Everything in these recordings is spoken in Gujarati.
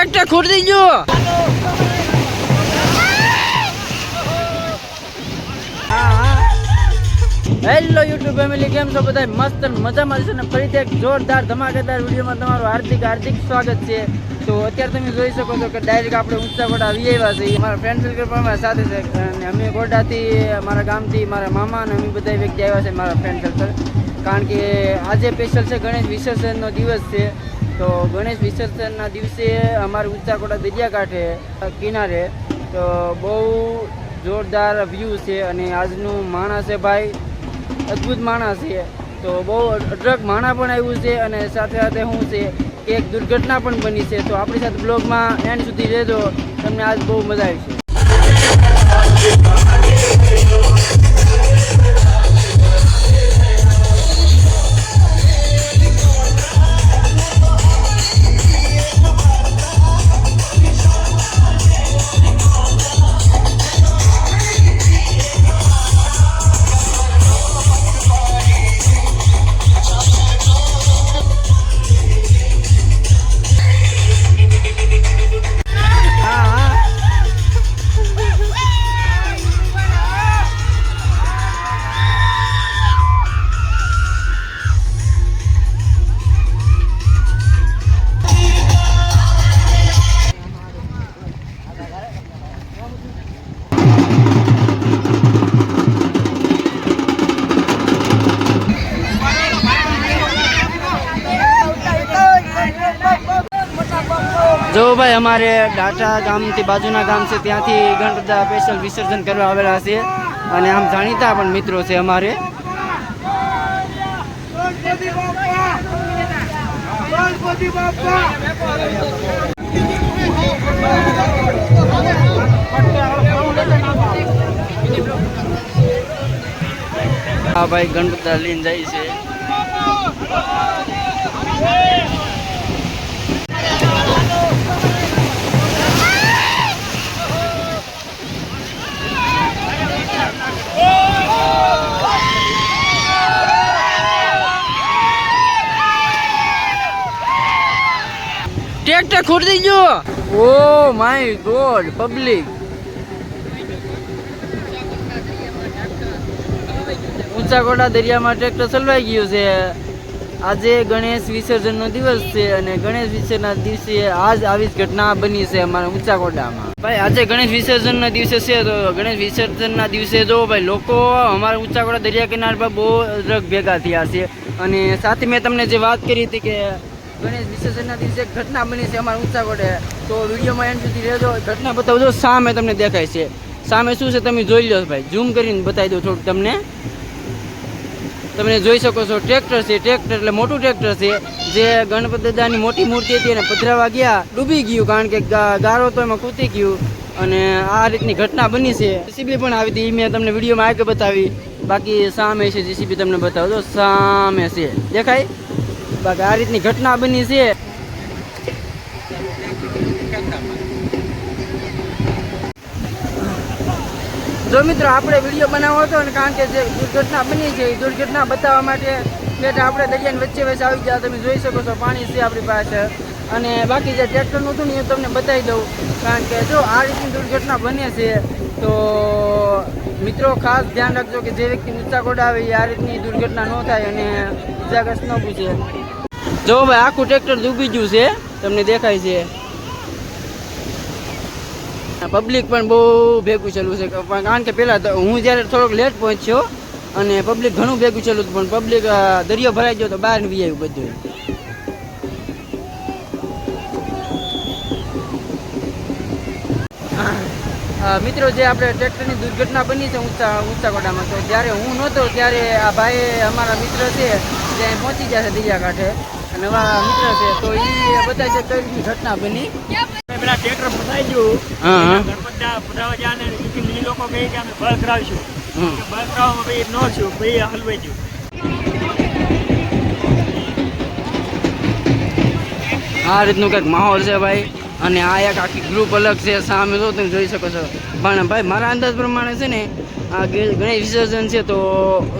ટ્રેક્ટર ખોટી ગયો હેલો યુટ્યુબ ફેમિલી કેમ છો બધા મસ્ત મજામાં છે ને ફરીથી એક જોરદાર ધમાકેદાર વિડીયોમાં તમારું હાર્દિક હાર્દિક સ્વાગત છે. તો અત્યારે તમે જોઈ શકો છો કે ડાયરેક્ટ આપણે ઊંચા ગોડા આવી આવ્યા છીએ મારા ફ્રેન્ડ સર્કલ પણ અમારા સાથે છે. અને અમે ગોડાથી મારા ગામથી, મારા મામા અને અમે બધા વ્યક્તિ આવ્યા છે, મારા ફ્રેન્ડ સર્કલ કારણ કે આજે સ્પેશિયલ છે, ગણેશ વિસર્જનનો દિવસ છે. તો ગણેશ વિસર્જનના દિવસે અમારે ગોડા દરિયાકાંઠે કિનારે તો બહુ જોરદાર વ્યૂ છે અને આજનું માણસ છે ભાઈ, અદ્ભુત માણસ છે. તો બહુ અઢળક માણા પણ આવ્યું છે અને સાથે સાથે શું છે એક દુર્ઘટના પણ બની છે. તો આપણી સાથે બ્લોગમાં એન્ડ સુધી રહેજો. તમને આજ બહુ મજા આવશે. ભાઈ, અમારે ડાટા ગામથી, બાજુના ગામ છે, ત્યાંથી ગણપતિ સ્પેશિયલ વિસર્જન કરવા આવેલા છે. અને આમ જાણીતા પણ મિત્રો છે અમારે. હા ભાઈ ગણપતિ લઈને જાય છે. ટ્રેક્ટર ખોદી ગયો ઓ માય ગોડ પબ્લિક ઊંચા કોટા દરિયામાં ટ્રેક્ટર ચલવાઈ ગયું છે. આજે ગણેશ વિસર્જનનો દિવસ છે અને ગણેશ વિસર્જનના દિવસે આજ આવી જ ઘટના બની છે અમારા ઊંચા કોટામાં ભાઈ, આજે ગણેશ વિસર્જનના દિવસે છે તો ગણેશ વિસર્જનના દિવસે જો ભાઈ, લોકો અમારા ઊંચા કોટા દરિયા કિનાર પર બહુ અઢળક ભેગા થયા છે. અને સાથે મેં તમને જે વાત કરી હતી કે ગણેશ વિસર્જનના દિવસે ઘટના બની છે, અમારા ઊંચા કોટે તો વિડીયોમાં એન્ડ સુધી રહેજો. ઘટના બતાવજો, સામે તમને દેખાય છે. સામે શું છે તમે જોઈ લો ભાઈ. ઝૂમ કરીને બતાવી દઉં થોડુંક તમને. તમે જોઈ શકો છો, ટ્રેક્ટર છે, ટ્રેક્ટર એટલે મોટું ટ્રેક્ટર છે, જે ગણપત દાદાની મોટી મૂર્તિ હતી એને પધરાવા ગયા, ડૂબી ગયું, કારણ કે ગારો તો એમાં કૂતી ગયું. અને આ રીતની ઘટના બની છે. જીસીબી પણ આવી હતી મેં તમને વિડીયોમાં આગળ બતાવી. બાકી સામે છે, જીસીબી તમને બતાવજો, સામે છે. દેખાય? બાકી આ રીતની ઘટના બની છે. જો મિત્રો આપણે વીડિયો બનાવો હતો અને કારણ કે જે દુર્ઘટના બની છે, એ દુર્ઘટના બતાવવા માટે એટલે આપણે દરિયાની વચ્ચે વચ્ચે આવી ગયા. તમે જોઈ શકો છો, પાણી છે આપણી પાસે. અને બાકી જે ટ્રેક્ટરનું હતું ને એ તમને બતાવી દઉં. કારણ કે જો આ રીતની દુર્ઘટના બને છે, તો મિત્રો ખાસ ધ્યાન રાખજો કે જે વ્યક્તિ ઊંચા કોડા આવે એ આ રીતની દુર્ઘટના ન થાય અને જો ભાઈ, આખું ટ્રેક્ટર ડૂબી ગયું છે. તમને દેખાય છે. પબ્લિક પણ બહુ ભેગું ચાલુ છે. કારણ કે પહેલાં હું જ્યારે થોડોક લેટ પહોંચ્યો અને પબ્લિક ઘણું ભેગું ચાલુ પણ પબ્લિક દરિયો ભરાઈ ગયો તો બહાર વી આવ્યું બધું હા, મિત્રો જે આપણે ટ્રેક્ટરની દુર્ઘટના બની છે ઊંચા ઊંચાકોટામાં તો જ્યારે હું નહોતો ત્યારે આ ભાઈ અમારા મિત્ર છે ત્યાં પહોંચી ગયા છે દરિયાકાંઠે અને નવા મિત્ર છે તો એ બધા છે કઈ રીતની ઘટના બની. પેલા ટ્રેક્ટર ફસાઈ ગયું. હા. ગણપત ગયા ને લોકો કહે કે અમે બળ કરાવીશું. બળ કરાવવામાં ભાઈ ન છું ભાઈ હલવાઈ ગયું. આ રીતનું કંઈક માહોલ છે ભાઈ. અને આ એક આખી ગ્રુપ અલગ છે, સામે તો તમે જોઈ શકો છો. પણ ભાઈ, મારા અંદાજ પ્રમાણે છે ને, આ ગણેશ વિસર્જન છે, તો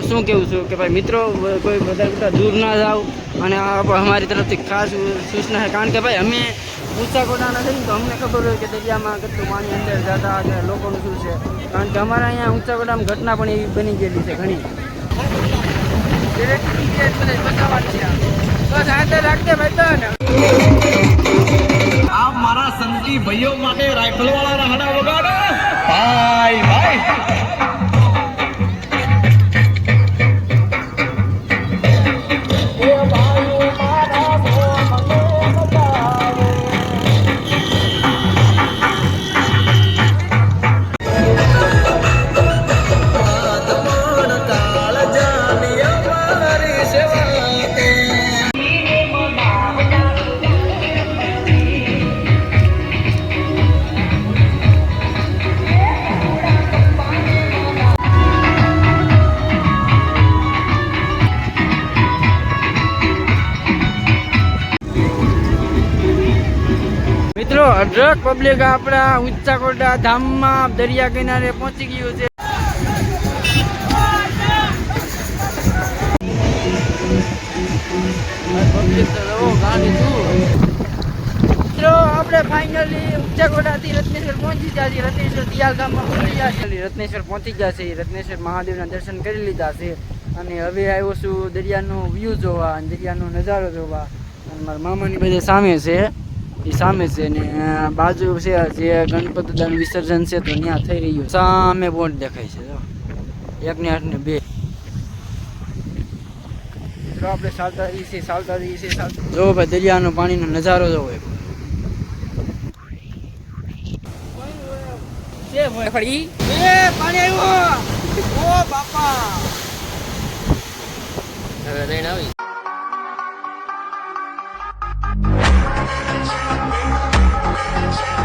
શું કેવું છું કે ભાઈ, મિત્રો કોઈ વધારે બધા દૂર ના જાઓ અને આ અમારી તરફથી ખાસ સૂચના છે. કારણ કે ભાઈ, અમે ઊંચા કોટાના છે ને, તો અમને ખબર હોય કે દરિયામાં કેટલું પાણી અંદર જતા અને લોકોનું શું છે. કારણ કે અમારા અહીંયા ઊંચા કોટામાં ઘટના પણ એવી બની ગયેલી છે ઘણી. બસ હાથે રાખજે ભાઈ, તો મારા સંતી ભાઈઓ માટે રાઇફલ વાળા રાહડા વગાડો. ભાઈ ભાઈ. મિત્રો અઢળક પબ્લિક આપણા ઊંચાકોટા ધામમાં દરિયા કિનારે પહોંચી ગયું છે. મિત્રો, આપણે ફાઇનલી ઊંચા રત્નેશ્વર પહોંચી ગયા છીએ. રત્નેશ્વર દિયાલ રત્નેશ્વર પહોંચી ગયા છે. રત્નેશ્વર મહાદેવના દર્શન કરી લીધા છે. અને હવે આવ્યો છું દરિયાનો વ્યૂ જોવા દરિયાનો નજારો જોવા. મારા મામાની બધે સામે છે. એ સામે છે ને બાજુ છે જે ગણપતિ દાદાનું વિસર્જન છે તો ત્યાં થઈ રહ્યું. સામે બોટ દેખાય છે એક ને આઠ ને બે. મિત્રો આપણે ચાલતા રહીએ છીએ ચાલતા રહીએ છીએ ચાલતા જો ભાઈ દરિયાનો પાણીનો નજારો જો હોય છે ભાઈ ફરી. એ પાણી આવ્યું. ઓ બાપા. હવે આવી. આ